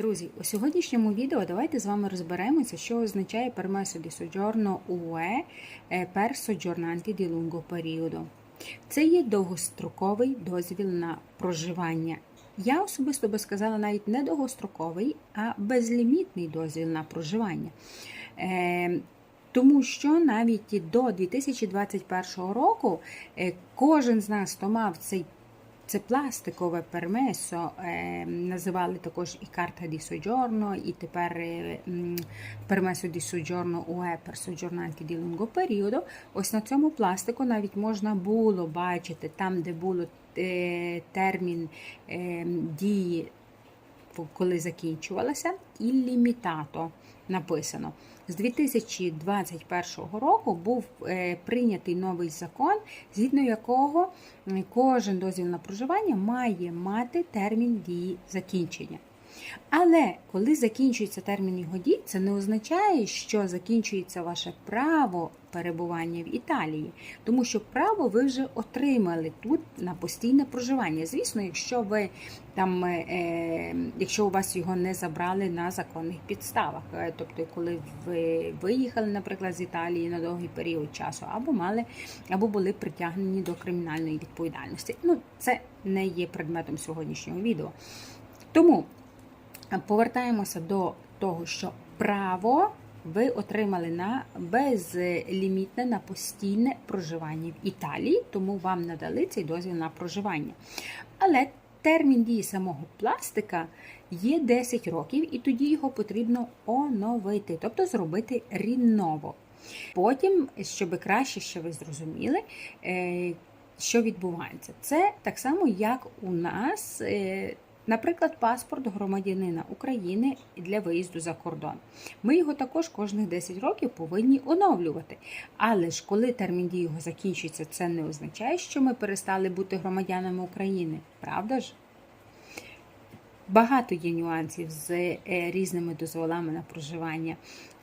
Друзі, у сьогоднішньому відео давайте з вами розберемося, що означає permesso di soggiorno UE е, per soggiornanti di lungo periodo. Це є довгостроковий дозвіл на проживання. Я особисто би сказала навіть не довгостроковий, а безлімітний дозвіл на проживання. Е, тому що навіть до 2021 року е, кожен з нас, хто мав цей це пластикове пермесо, е, називали також і карта ді соджорно, і тепер е, пермесо ді соджорно per soggiornanti di lungo periodo. Ось на цьому пластику навіть можна було бачити там, де було е, термін дії, коли закінчувалася, іллімітато написано. З 2021 року був е, прийнятий новий закон, згідно якого кожен дозвіл на проживання має мати термін дії закінчення. Але коли закінчується термін його дії, це не означає, що закінчується ваше право перебування в Італії, тому що право ви вже отримали тут на постійне проживання. Звісно, якщо ви там, е, якщо у вас його не забрали на законних підставах, Е, тобто, коли ви виїхали, наприклад, з Італії на довгий період часу, або мали, або були притягнені до кримінальної відповідальності. Ну, це не є предметом сьогоднішнього відео. Тому повертаємося до того, що право ви отримали на безлімітне на постійне проживання в Італії, тому вам надали цей дозвіл на проживання. Але термін дії самого пластика є 10 років, і тоді його потрібно оновити, тобто зробити рівново. Потім, щоб краще ще ви зрозуміли, е, що відбувається. Це так само, як у нас. Наприклад, паспорт громадянина України для виїзду за кордон. Ми його також кожних 10 років повинні оновлювати. Але ж коли термін дії його закінчується, це не означає, що ми перестали бути громадянами України. Правда ж? Багато є нюансів з е, різними дозволами на проживання.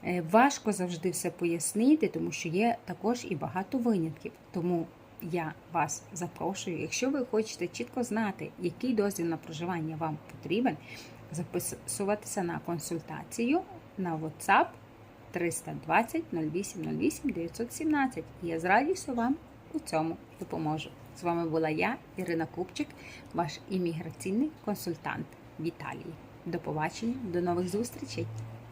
Е, Важко завжди все пояснити, тому що є також і багато винятків. Тому я вас запрошую, якщо ви хочете чітко знати, який дозвіл на проживання вам потрібен, записуватися на консультацію на WhatsApp 320 08 08 917. Я з радістю вам у цьому допоможу. З вами була я, Ірина Купчик, ваш імміграційний консультант в Італії. До побачення, до нових зустрічей!